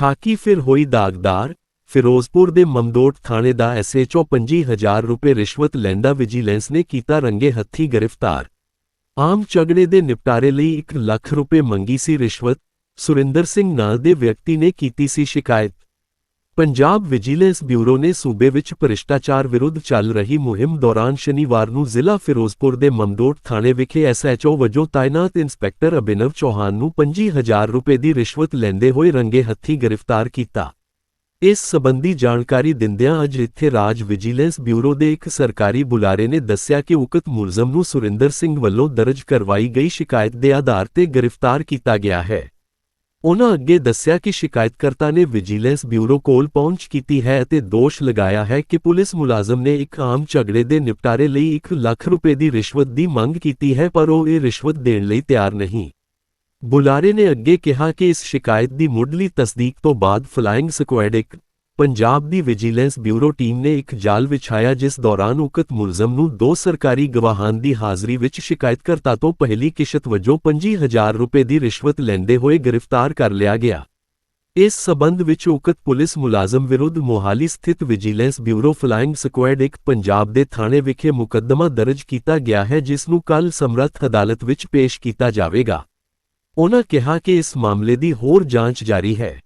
ਖਾਕੀ ਫਿਰ ਹੋਈ ਦਾਗਦਾਰ, ਫਿਰੋਜ਼ਪੁਰ ਦੇ ਮਮਦੋਟ ਥਾਣੇ ਦਾ ਐਸਐਚਓ 25000 ਰੁਪਏ ਰਿਸ਼ਵਤ ਲੈਂਦਾ ਵਿਜੀਲੈਂਸ ਨੇ ਕੀਤਾ ਰੰਗੇ ਹੱਥੀ ਗ੍ਰਿਫਤਾਰ। ਆਮ ਝਗੜੇ ਦੇ ਨਿਪਟਾਰੇ ਲਈ 1 ਲੱਖ ਰੁਪਏ ਮੰਗੀ ਸੀ ਰਿਸ਼ਵਤ, ਸੁਰਿੰਦਰ ਸਿੰਘ ਨਾਂ ਦੇ ਵਿਅਕਤੀ ਨੇ ਕੀਤੀ ਸੀ ਸ਼ਿਕਾਇਤ। ਪੰਜਾਬ ਵਿਜੀਲੈਂਸ ਬਿਊਰੋ ਨੇ ਸੂਬੇ ਵਿੱਚ ਭ੍ਰਿਸ਼ਟਾਚਾਰ ਵਿਰੁੱਧ ਚੱਲ ਰਹੀ ਮੁਹਿੰਮ ਦੌਰਾਨ ਸ਼ਨੀਵਾਰ ਨੂੰ ਜ਼ਿਲ੍ਹਾ ਫਿਰੋਜ਼ਪੁਰ ਦੇ ਮਮਦੋਟ ਥਾਣੇ ਵਿਖੇ ਐਸਐਚਓ ਵਜੋਂ ਤਾਇਨਾਤ ਇੰਸਪੈਕਟਰ ਅਭਿਨਵ ਚੌਹਾਨ ਨੂੰ 25000 ਰੁਪਏ ਦੀ ਰਿਸ਼ਵਤ ਲੈਂਦੇ ਹੋਏ ਰੰਗੇ ਹੱਥੀ ਗ੍ਰਿਫਤਾਰ ਕੀਤਾ। ਇਸ ਸਬੰਧੀ ਜਾਣਕਾਰੀ ਦਿੰਦਿਆਂ ਅੱਜ ਇੱਥੇ ਰਾਜ ਵਿਜੀਲੈਂਸ ਬਿਊਰੋ ਦੇ ਇੱਕ ਸਰਕਾਰੀ ਬੁਲਾਰੇ ਨੇ ਦੱਸਿਆ ਕਿ ਉਕਤ ਮੁਲਜ਼ਮ ਨੂੰ ਸੁਰਿੰਦਰ ਸਿੰਘ ਵੱਲੋਂ ਦਰਜ ਕਰਵਾਈ ਗਈ ਸ਼ਿਕਾਇਤ ਦੇ ਆਧਾਰ ਤੇ ਗ੍ਰਿਫਤਾਰ ਕੀਤਾ ਗਿਆ ਹੈ। ਉਨ੍ਹਾਂ ਅੱਗੇ ਦੱਸਿਆ ਕਿ ਸ਼ਿਕਾਇਤਕਰਤਾ ਨੇ ਵਿਜੀਲੈਂਸ ਬਿਊਰੋ ਕੋਲ ਪਹੁੰਚ ਕੀਤੀ ਹੈ ਅਤੇ ਦੋਸ਼ ਲਗਾਇਆ ਹੈ ਕਿ ਪੁਲਿਸ ਮੁਲਾਜ਼ਮ ਨੇ ਇੱਕ ਆਮ ਝਗੜੇ ਦੇ ਨਿਪਟਾਰੇ ਲਈ 1 ਲੱਖ ਰੁਪਏ ਦੀ ਰਿਸ਼ਵਤ ਦੀ ਮੰਗ ਕੀਤੀ ਹੈ, ਪਰ ਉਹ ਇਹ ਰਿਸ਼ਵਤ ਦੇਣ ਲਈ ਤਿਆਰ ਨਹੀਂ। ਬੁਲਾਰੇ ਨੇ ਅੱਗੇ ਕਿਹਾ ਕਿ ਇਸ ਸ਼ਿਕਾਇਤ ਦੀ ਮੁੱਢਲੀ ਤਸਦੀਕ ਤੋਂ ਬਾਅਦ ਫਲਾਇੰਗ ਸਕੁਐਡ ਇੱਕ ਪੰਜਾਬ ਦੀ ਵਿਜੀਲੈਂਸ ਬਿਊਰੋ ਟੀਮ ਨੇ ਇੱਕ ਜਾਲ ਵਿਛਾਇਆ ਜਿਸ ਦੌਰਾਨ ਉਕਤ ਮੁਲਜ਼ਮ ਨੂੰ ਦੋ ਸਰਕਾਰੀ ਗਵਾਹਾਂ ਦੀ ਹਾਜ਼ਰੀ ਵਿੱਚ ਸ਼ਿਕਾਇਤਕਰਤਾ ਤੋਂ ਪਹਿਲੀ ਕਿਸ਼ਤ ਵਜੋਂ 25000 ਰੁਪਏ ਦੀ ਰਿਸ਼ਵਤ ਲੈਂਦੇ ਹੋਏ ਗ੍ਰਿਫਤਾਰ ਕਰ ਲਿਆ ਗਿਆ। ਇਸ ਸਬੰਧ ਵਿੱਚ ਉਕਤ ਪੁਲਿਸ ਮੁਲਾਜ਼ਮ ਵਿਰੁੱਧ ਮੋਹਾਲੀ ਸਥਿਤ ਵਿਜੀਲੈਂਸ ਬਿਊਰੋ ਫਲਾਇੰਗ ਸਕੁਐਡ ਇੱਕ ਪੰਜਾਬ ਦੇ ਥਾਣੇ ਵਿਖੇ ਮੁਕੱਦਮਾ ਦਰਜ ਕੀਤਾ ਗਿਆ ਹੈ ਜਿਸ ਨੂੰ ਕੱਲ ਸਮਰੱਥ ਅਦਾਲਤ ਵਿੱਚ ਪੇਸ਼ ਕੀਤਾ ਜਾਵੇਗਾ। ਉਨ੍ਹਾਂ ਕਿਹਾ ਕਿ ਇਸ ਮਾਮਲੇ ਦੀ ਹੋਰ ਜਾਂਚ ਜਾਰੀ ਹੈ।